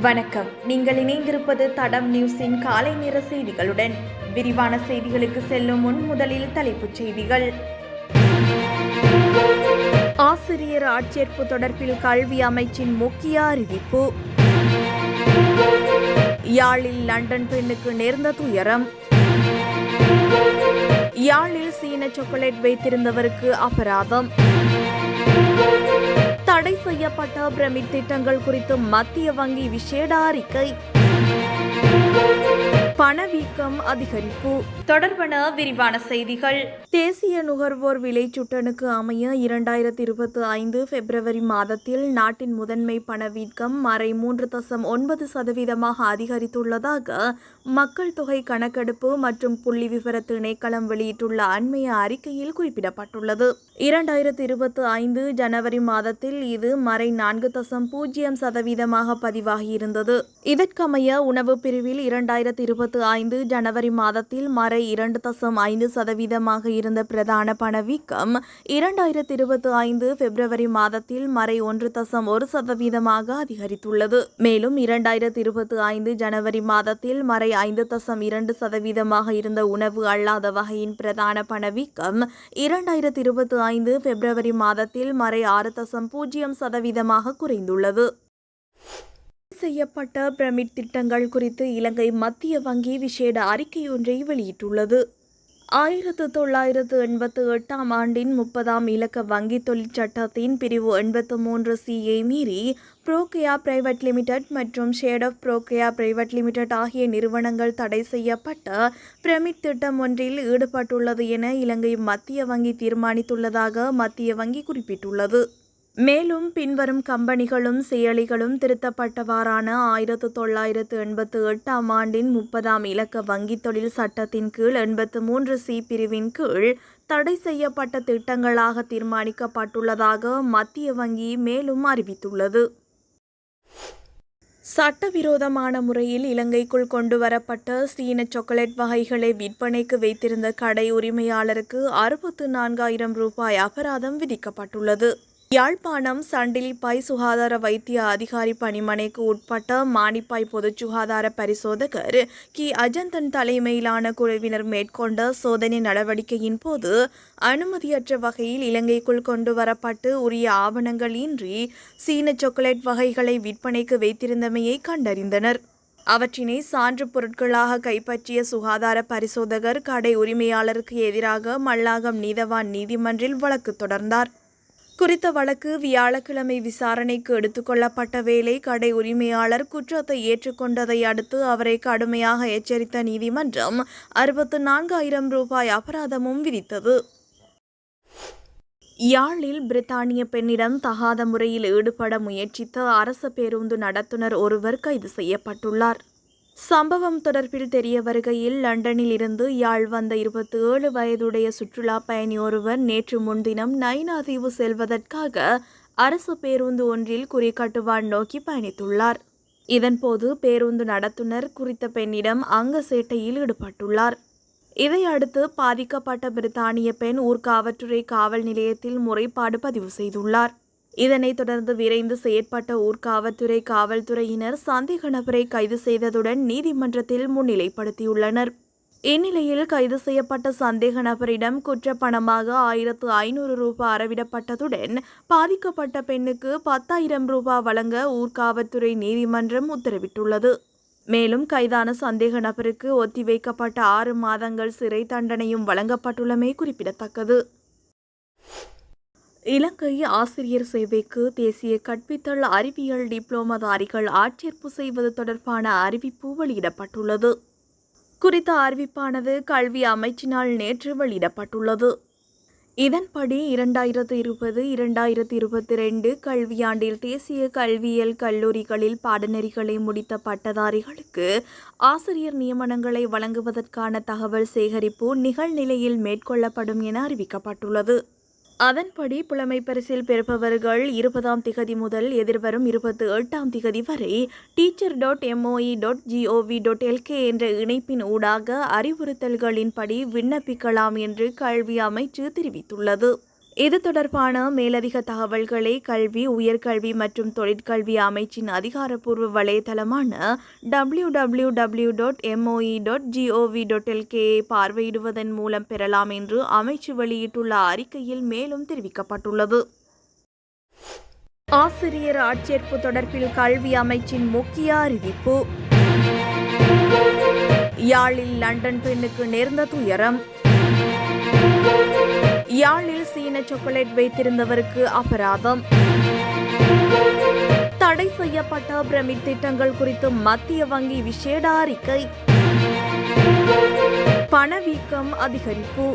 வணக்கம். நீங்கள் இணைந்திருப்பது தடம் நியூஸின் காலை நேர செய்திகளுடன். விரிவான செய்திகளுக்கு செல்லும் முன் முதலில் தலைப்புச் செய்திகள். ஆசிரியர் ஆட்சேர்ப்பு தொடர்பில் கல்வி அமைச்சின் முக்கிய அறிவிப்பு. யாழில் லண்டன் பெண்ணுக்கு நேர்ந்த துயரம். யாழில் சீன சாக்லேட் வைத்திருந்தவருக்கு அபராதம். தடை செய்யப்பட்ட பிரமிட் திட்டங்கள் குறித்து மத்திய வங்கி விசேட அறிக்கை. பணவீக்கம் அதிகரிப்பு. தொடர்பான விரிவான செய்திகள். தேசிய நுகர்வோர் விலை சுட்டனுக்கு அமைய இரண்டாயிரத்தி இருபத்தி ஐந்து பிப்ரவரி மாதத்தில் நாட்டின் முதன்மை பணவீக்கம் மறை மூன்று தசம் ஒன்பது சதவீதமாக அதிகரித்துள்ளதாக மக்கள் தொகை கணக்கெடுப்பு மற்றும் புள்ளி விவர திணைக்களம் வெளியிட்டுள்ள அண்மைய அறிக்கையில் குறிப்பிடப்பட்டுள்ளது. இரண்டாயிரத்தி இருபத்தி ஐந்து ஜனவரி மாதத்தில் இது மறை நான்கு தசம் பூஜ்ஜியம் சதவீதமாக பதிவாகியிருந்தது. இதற்கமைய உணவு பிரிவில் இரண்டாயிரத்தி இருபத்தி ஐந்து ஜனவரி மாதத்தில் மறை இரண்டு தசம் ஐந்து சதவீதமாக இருந்த பிரதான பணவீக்கம் இரண்டாயிரத்தி இருபத்தி ஐந்து பிப்ரவரி மாதத்தில் மறை ஒன்று தசம் ஒரு சதவீதமாக அதிகரித்துள்ளது. மேலும் இரண்டாயிரத்தி இருபத்தி ஐந்து ஜனவரி மாதத்தில் மறை ஐந்து தசம் இரண்டு சதவீதமாக இருந்த உணவு அல்லாத வகையின் பிரதான பணவீக்கம் இரண்டாயிரத்தி இருபத்தி ஐந்து பிப்ரவரி மாதத்தில் மறை ஆறு தசம் பூஜ்ஜியம் சதவீதமாக குறைந்துள்ளது. செய்யப்பட்ட பிரமிட் திட்டங்கள் குறித்து இலங்கை மத்திய வங்கி விசேட அறிக்கையொன்றை வெளியிட்டுள்ளது. ஆயிரத்து தொள்ளாயிரத்து எண்பத்து எட்டாம் ஆண்டின் முப்பதாம் இலக்க வங்கி தொழிற்சட்டத்தின் பிரிவு எண்பத்து மூன்று சியை மீறி புரோக்கியா பிரைவேட் லிமிடெட் மற்றும் ஷேட் ஆஃப் புரோக்கியா பிரைவேட் லிமிடெட் ஆகிய நிறுவனங்கள் தடை செய்யப்பட்ட பிரமிட் திட்டம் ஒன்றில் ஈடுபட்டுள்ளது என இலங்கை மத்திய வங்கி தீர்மானித்துள்ளதாக மத்திய வங்கி குறிப்பிட்டுள்ளது. மேலும் பின்வரும் கம்பெனிகளும் செயலிகளும் திருத்தப்பட்டவாறான ஆயிரத்து தொள்ளாயிரத்து எண்பத்து எட்டாம் ஆண்டின் முப்பதாம் இலக்க வங்கித் தொழில் சட்டத்தின் கீழ் எண்பத்து மூன்று சி பிரிவின் கீழ் தடை செய்யப்பட்ட திட்டங்களாக தீர்மானிக்கப்பட்டுள்ளதாக மத்திய வங்கி மேலும் அறிவித்துள்ளது. சட்டவிரோதமான முறையில் இலங்கைக்குள் கொண்டுவரப்பட்ட சீன சாக்லேட் வகைகளை விற்பனைக்கு வைத்திருந்த கடை உரிமையாளருக்கு அறுபத்து நான்காயிரம் ரூபாய் அபராதம் விதிக்கப்பட்டுள்ளது. யாழ்ப்பாணம் சண்டிலிப்பாய் சுகாதார வைத்திய அதிகாரி பணிமனைக்கு உட்பட்ட மானிப்பாய் பொது சுகாதார பரிசோதகர் கி. அஜந்தன் தலைமையிலான குழுவினர் மேற்கொண்ட சோதனை நடவடிக்கையின் போது அனுமதியற்ற வகையில் இலங்கைக்குள் கொண்டு வரப்பட்டு உரிய ஆவணங்கள் இன்றி சீன சாக்லேட் வகைகளை விற்பனைக்கு வைத்திருந்தமையை கண்டறிந்தனர். அவற்றினை சான்று பொருட்களாக கைப்பற்றிய சுகாதார பரிசோதகர் கடை உரிமையாளருக்கு எதிராக மல்லாகம் நீதவான் நீதிமன்றில் வழக்கு தொடர்ந்தார். குறித்த வழக்கு வியாழக்கிழமை விசாரணைக்கு எடுத்துக்கொள்ளப்பட்ட வேளை கடை உரிமையாளர் குற்றத்தை ஏற்றுக்கொண்டதை அடுத்து அவரை கடுமையாக எச்சரித்த நீதிமன்றம் அறுபத்து நான்காயிரம் ரூபாய் அபராதமும் விதித்தது. யாழில் பிரித்தானிய பெண்ணிடம் தகாத முறையில் ஈடுபட முயற்சித்த அரச பேருந்து நடத்துனர் ஒருவர் கைது செய்யப்பட்டுள்ளார். சம்பவம் தொடர்பில் தெரிய வருகையில் லண்டனில் இருந்து யாழ் வந்த இருபத்தி ஏழு வயதுடைய சுற்றுலா பயணி ஒருவர் நேற்று முன்தினம் நைனாதீவு செல்வதற்காக அரசு பேருந்து ஒன்றில் குறிக்கட்டுவான் நோக்கி பயணித்துள்ளார். இதன்போது பேருந்து நடத்துனர் குறித்த பெண்ணிடம் அங்க சேட்டையில் ஈடுபட்டுள்ளார் இதையடுத்து பாதிக்கப்பட்ட பிரித்தானிய பெண் ஊர்காவற்றுறை காவல் நிலையத்தில் முறைப்பாடு பதிவு செய்துள்ளார். இதனைத் தொடர்ந்து விரைந்து செயற்பட்ட ஊர்காவல்துறை காவல்துறையினர் சந்தேக நபரை கைது செய்ததுடன் நீதிமன்றத்தில் முன்னிலைப்படுத்தியுள்ளனர். இந்நிலையில் கைது செய்யப்பட்ட சந்தேக நபரிடம் குற்றப்பணமாக ஆயிரத்து ஐநூறு ரூபாய் அறவிடப்பட்டதுடன் பாதிக்கப்பட்ட பெண்ணுக்கு பத்தாயிரம் ரூபாய் வழங்க ஊர்காவல்துறை நீதிமன்றம் உத்தரவிட்டுள்ளது. மேலும் கைதான சந்தேக நபருக்கு ஒத்திவைக்கப்பட்ட ஆறு மாதங்கள் சிறை தண்டனையும் வழங்கப்பட்டுள்ளமை குறிப்பிடத்தக்கது. இலங்கை ஆசிரியர் சேவைக்கு தேசிய கற்பித்தல் அறிவியல் டிப்ளோமாதாரிகள் ஆட்சேர்ப்பு செய்வது தொடர்பான அறிவிப்பு வெளியிடப்பட்டுள்ளது. குறித்த அறிவிப்பானது கல்வி அமைச்சினால் நேற்று வெளியிடப்பட்டுள்ளது. இதன்படி இரண்டாயிரத்து இருபது இரண்டாயிரத்து இருபத்தி ரெண்டு கல்வியாண்டில் தேசிய கல்வியியல் கல்லூரிகளில் பாடநெறிகளை முடித்த பட்டதாரிகளுக்கு ஆசிரியர் நியமனங்களை வழங்குவதற்கான தகவல் சேகரிப்பு நிகழ்நிலையில் மேற்கொள்ளப்படும் என அறிவிக்கப்பட்டுள்ளது. அதன்படி புலமை பரிசில் பெறுபவர்கள் இருபதாம் திகதி முதல் எதிர்வரும் இருபத்தி எட்டாம் திகதி வரை teacher dot MOE dot GOV dot LK என்ற இணைப்பின் ஊடாக அறிவுறுத்தல்களின்படி விண்ணப்பிக்கலாம் என்று கல்வி அமைச்சு தெரிவித்துள்ளது. இது தொடர்பான மேலதிக தகவல்களை கல்வி உயர்கல்வி மற்றும் தொழிற்கல்வி அமைச்சின் அதிகாரப்பூர்வ வலைதளமான W W W dot MOE dot GOV dot எல்கேயை பார்வையிடுவதன் மூலம் பெறலாம் என்று அமைச்சு வெளியிட்டுள்ள அறிக்கையில் மேலும் தெரிவிக்கப்பட்டுள்ளது. ஆசிரியர் ஆட்சேர்ப்பு தொடர்பில் கல்வி அமைச்சின் முக்கிய அறிவிப்பு. யாழில் லண்டன் பெண்ணுக்கு நேர்ந்த துயரம். யாழில் சீன சாக்லேட் வைத்திருந்தவருக்கு அபராதம். தடை செய்யப்பட்ட பிரமிட் திட்டங்கள் குறித்து மத்திய வங்கி விசேட அறிக்கை. பணவீக்கம் அதிகரிப்பு.